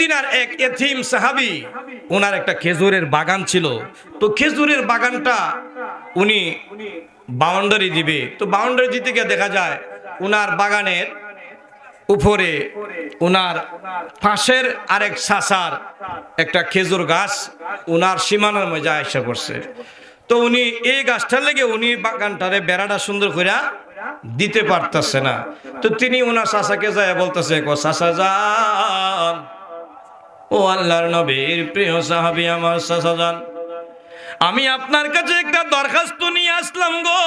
মদিনার এক এথিম সাহাবি ওনার একটা খেজুরের বাগান ছিল। তো খেজুরের বাগানটা উনি বাউন্ডারি দিবে। তো বাউন্ডারি দিতে গিয়ে দেখা যায় ওনার বাগানের উপরে ওনার পাশের আরেক সাসার একটা খেজুর গাছ ওনার সীমানার মধ্যে আয়সা করছে তো উনি এই গাছটার লেগে উনি বাগানটারে বেড়াটা সুন্দর করে দিতে পারতেছে না। তো তিনি ওনার চাচাকে যায় বলতেছে চাচা যান। ও আল্লাহর নবীর প্রিয় সাহাবি আমার সাসাজান আমি আপনার কাছে একটা দরখাস্ত নিয়ে আসলাম গো।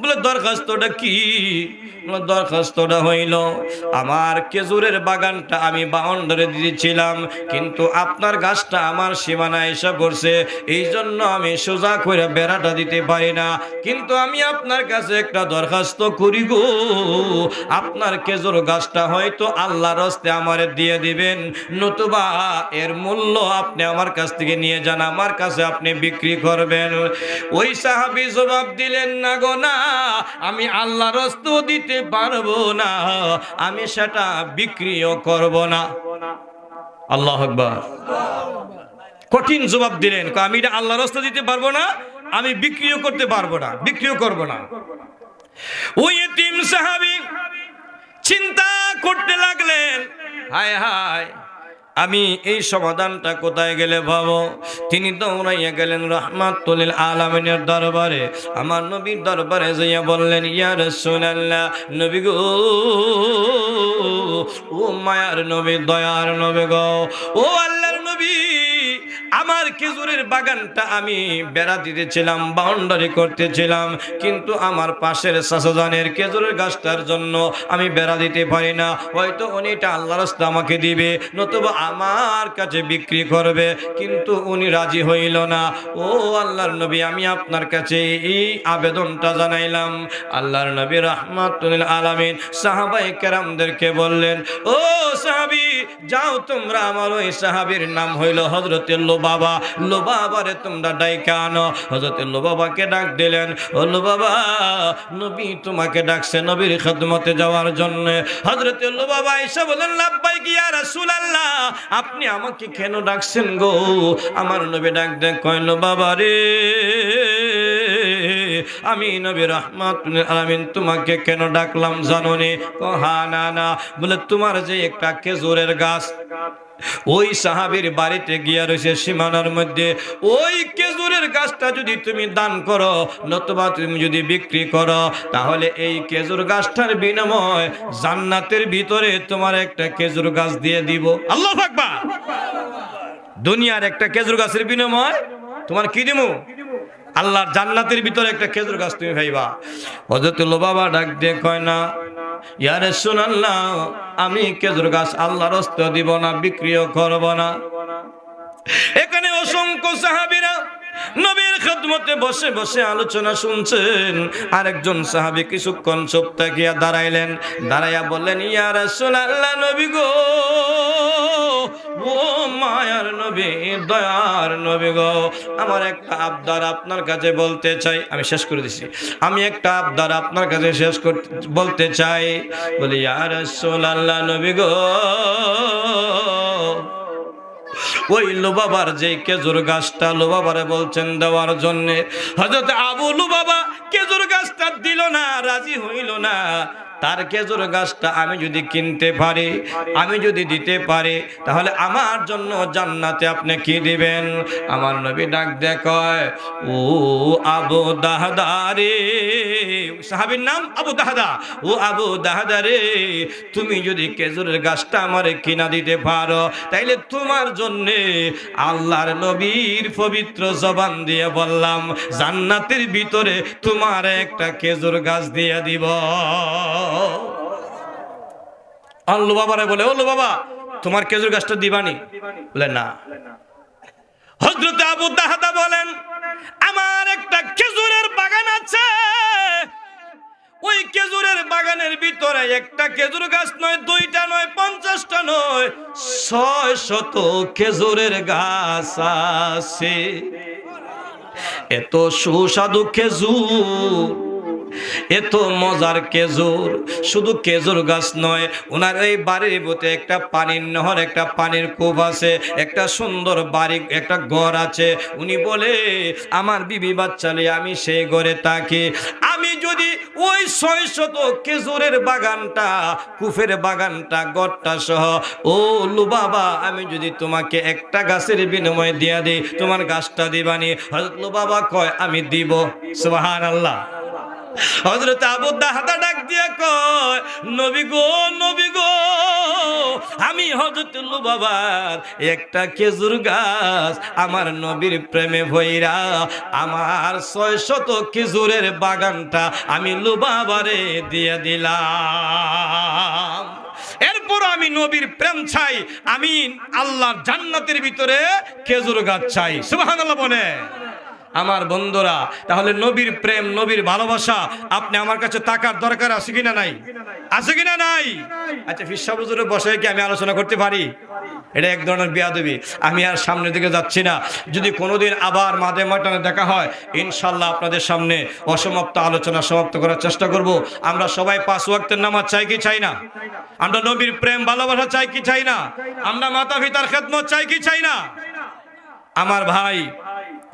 বলে, দরখাস্তটা কি? দরখাস্তটা হইল, আমার খেজুরের বাগানটা আমি বাউন্ডারে দিয়েছিলাম, কিন্তু আপনার গাছটা আমার সীমানা এসে পড়ছে এই জন্য আমি সোজা করে বেড়াটা দিতে পারি না। কিন্তু আমি আপনার কাছে একটা দরখাস্ত করি গো। আপনার খেজুর গাছটা হয়তো আল্লাহর হস্তে আমারে দিয়ে দিবেন, নতুবা এর মূল্য আপনি আমার কাছ থেকে নিয়ে যান, আমার কাছে আপনি বিক্রি করবেন। ওই সাহাবি জবাব দিলেন, না গো, না। আমি আল্লাহর হস্তেও দিতে পারব না। আমি সেটা বিক্রিও করব না। আল্লাহ আকবার। কঠিন জবাব দিলেন আমি এটা আল্লাহর দিতে পারব না, আমি বিক্রিও করতে পারব না, বিক্রিও করব না। ওই এতিম সাহাবি চিন্তা করতে লাগলেন, হায় হায় আমি এই সমাধানটা কোথায় গেলে ভাবো তিনি দৌড়াইয়া গেলেন রহমাতুলিল আলমিনের দরবারে। আমার নবীর দরবারে যাইয়া বললেন ইয়ার রাসূলুল্লাহ, নবী গো, ও মায়ার নবী, দয়ার নবী গো, ও আমার খেজুরের বাগানটা আমি বেড়া দিতেছিলাম, বাউন্ডারি করতেছিলাম, কিন্তু আমার পাশের শাসজানের খেজুরের গাছটার জন্য আমি বেড়া দিতে পারি না। হয়তো উনি এটা আল্লাহ রাস্তা আমাকে দিবে, নতুবা আমার কাছে বিক্রি করবে, কিন্তু উনি রাজি হইল না। ও আল্লাহর নবী, আমি আপনার কাছে এই আবেদনটা জানাইলাম। আল্লাহর নবী রহমাতুল আলামিন সাহাবাই কেরামদেরকে বললেন, ও সাহাবি যাও তোমরা আমার ওই সাহাবীর নাম হইল হজরত লো বাবা লো বাবারে তোমরা ডাইকা আনো। হজরত লো বাবাকে ডাক দিলেন, ও লো বাবা নবী তোমাকে ডাকছে নবীর খেদমতে যাওয়ার জন্য। হজরত লো বাবা এসে বলেন লাব্বাই কি আর রাসূলুল্লাহ, আপনি আমাকে কেন ডাকছেন গো? আমার নবী ডাক দেন কইল বাবা রে আমি নবী রহমাতুল আলামিন তোমাকে কেন ডাকলাম জানো নে ও হা, না না। বলে, তোমার যে একটা খেজুরের গাছ, ওই সাহাবীর বাড়িতে গিয়া রয়েছে সীমানার মধ্যে, ওই খেজুরের গাছটা যদি তুমি দান করো, নতুবা তুমি যদি বিক্রি করো, তাহলে এই খেজুর গাছটার বিনিময় জান্নাতের ভিতরে তোমার একটা খেজুর গাছ দিয়ে দিব। আল্লাহ দুনিয়ার একটা খেজুর গাছের বিনিময় তোমার কি দিমু? আল্লাহর জান্নাতের ভিতরে একটা খেজুর গাছ তুমি ভাইবা হজরত বাবা ডাক দিয়ে কয় না ইয়ারে শুনাল্লাহ আমি খেজুর গাছ আল্লাহর হস্ত দিব না, বিক্রিও করব না। এখানে অসংখ্য সাহাবীরা নবীর খেদমতে বসে বসে আলোচনা শুনছেন। আরেকজন সাহাবী কিছুক্ষণ চুপ থাকিয়া দাঁড়াইলেন। দাঁড়াইয়া বললেন, ইয়া রাসূলুল্লাহ, নবী গো নবী, দয়ার নবী গো। আমার একটা আবদার আপনার কাছে বলতে চাই। আমি শেষ করে দিছি। আমি একটা আবদার আপনার কাছে শেষ বলতে চাই। বলি রাসূলুল্লাহ নবী গো। ওই লোবাবার যে খেজুর গাছটা লোবাবারে বলছেন দেওয়ার জন্য হজরত আবু লোবাবা খেজুর গাছটা দিল না, রাজি হইল না। তার খেজুর গাছটা আমি যদি কিনতে পারি, আমি যদি দিতে পারি, তাহলে আমার জন্য জান্নাতে আপনি কি দিবেন? আমার নবী ডাক দেখ ও আবু দাহদারে সাহাবীর নাম আবু দাহদা। ও আবু দাহদারে তুমি যদি খেজুরের গাছটা আমারে কিনা দিতে পারো, তাইলে তোমার জন্য আল্লাহর নবীর পবিত্র জবান দিয়ে বললাম, জান্নাতের ভিতরে তোমার একটা খেজুর গাছ দিয়ে দিব। আল্লু বাবারে বলে ওলো বাবা, তোমার খেজুর গাছটা দিবানি? বলে, না। হজরত আবু দাহাদা বলেন, আমার একটা খেজুরের বাগান আছে। বাগানের ভিতরে একটা খেজুর গাছ নয়, দুইটা নয়, পঞ্চাশটা নয় ছয় শত খেজুরের গাছ আছে। এত সুস্বাদু খেজুর, এত মজার কেজুর শুধু কেজুর গাছ নয়, ওনার এই বাড়ির ভিতরে একটা পানির নহর, একটা পানির কূপ আছে, একটা সুন্দর বাড়ি, একটা ঘর আছে। উনি বলে, আমার বিবি বাচ্চালে আমি সেই ঘরে থাকি। আমি যদি ওই ছয় শত খেজুরের বাগানটা, কুফের বাগানটা, গড়টা সহ। ও লু বাবা আমি যদি তোমাকে একটা গাছের বিনিময় দিয়া দিই, তোমার গাছটা দিবানি? হজরত লু বাবা কয়, আমি দিব। সুবাহান আল্লাহ হজরত আবুদ্দা হাতা ডাক দিয়া কয়, নবী গো নবী গো আমি হজরত বাবার একটা খেজুর গাছ আমার নবীর প্রেমে ভৈরা। আমার ছয় শত খেজুরের বাগানটা আমি লু বাবারে দিয়ে দিলাম। এরপর আমি নবীর প্রেম চাই, আমি আল্লাহর জান্নাতের ভিতরে খেজুর গাছ চাই। সুবহানাল্লাহ বলে আমার বন্ধুরা, তাহলে নবীর প্রেম, নবীর ভালোবাসা আপনি আমার কাছে টাকার দরকার আছে কিনা নাই? আছে কিনা নাই? আচ্ছা ফিসাবুজুরে বসে কি আমি আলোচনা করতে পারি? এটা এক ধরনের বিয়াদবি। আমি আর সামনের দিকে যাচ্ছি না। যদি কোনোদিন আবার মাঝে মাটানে দেখা হয়, ইনশাল্লাহ আপনাদের সামনে অসমাপ্ত আলোচনা সমাপ্ত করার চেষ্টা করব। আমরা সবাই পাঁচ ওয়াক্তের নামাজ চাই কি চাই না? আমরা নবীর প্রেম, ভালোবাসা চাই কি চাই না? আমরা মাতা পিতার খেদমত চাই কি চাই না? আমার ভাই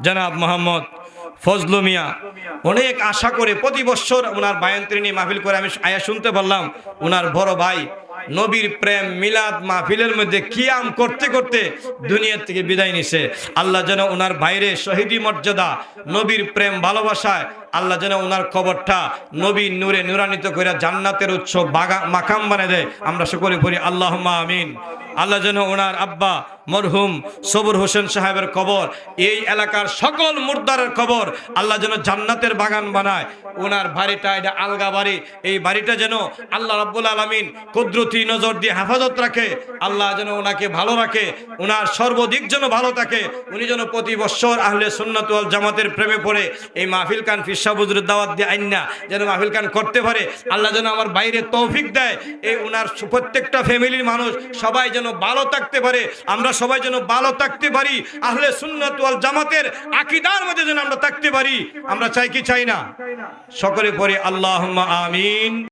জনাব মোহাম্মদ ফজলু মিয়া। অনেক আশা করে প্রতি বছর ওনার বায়ন্ত্রিনী মাহফিল করে আমি আয়া শুনতে পারলাম, ওনার বড় ভাই নবীর প্রেম মিলাদ মাহফিলের মধ্যে কিয়াম করতে করতে দুনিয়ার থেকে বিদায় নিছে। আল্লাহ যেন ওনার বাইরে শহীদি মর্যাদা, নবীর প্রেম ভালোবাসায় আল্লাহ যেন ওনার কবরটা নবীর নূরে নুরানিত করে জান্নাতের উৎস বাগা, মাকাম বানিয়ে দেয়। আমরা সকলে পড়ি আল্লাহ আমিন। আল্লাহ যেন ওনার আব্বা মরহুম সবুর হোসেন সাহেবের কবর, এই এলাকার সকল মুর্দারের কবর আল্লাহ যেন জান্নাতের বাগান বানায়। ওনার বাড়িটা এটা আলগা বাড়ি, এই বাড়িটা যেন আল্লাহ রাব্বুল আলমিন কুদরতি নজর দিয়ে হেফাজত রাখে, আল্লাহ যেন ওনাকে ভালো রাখে, ওনার সর্বদিক যেন ভালো থাকে। উনি যেন প্রতি বছর আহলে সুন্নাতুয়াল জামাতের প্রেমে পড়ে, এই মাহফিল খান বুজুরের দাওয়াত দিয়ে আইন না, যেন মাহফিল খান করতে পারে। আল্লাহ যেন আমার বাইরে তৌফিক দেয়। এই ওনার প্রত্যেকটা ফ্যামিলির মানুষ সবাই যেন ভালো থাকতে পারে। আমরা সবাই যেন ভালো থাকতে পারি। আহলে সুন্নাত ওয়াল জামাতের আকিদার মধ্যে যেন আমরা থাকতে পারি। আমরা চাই কি চাই না? সকলে পরে আল্লাহুম্মা আমিন।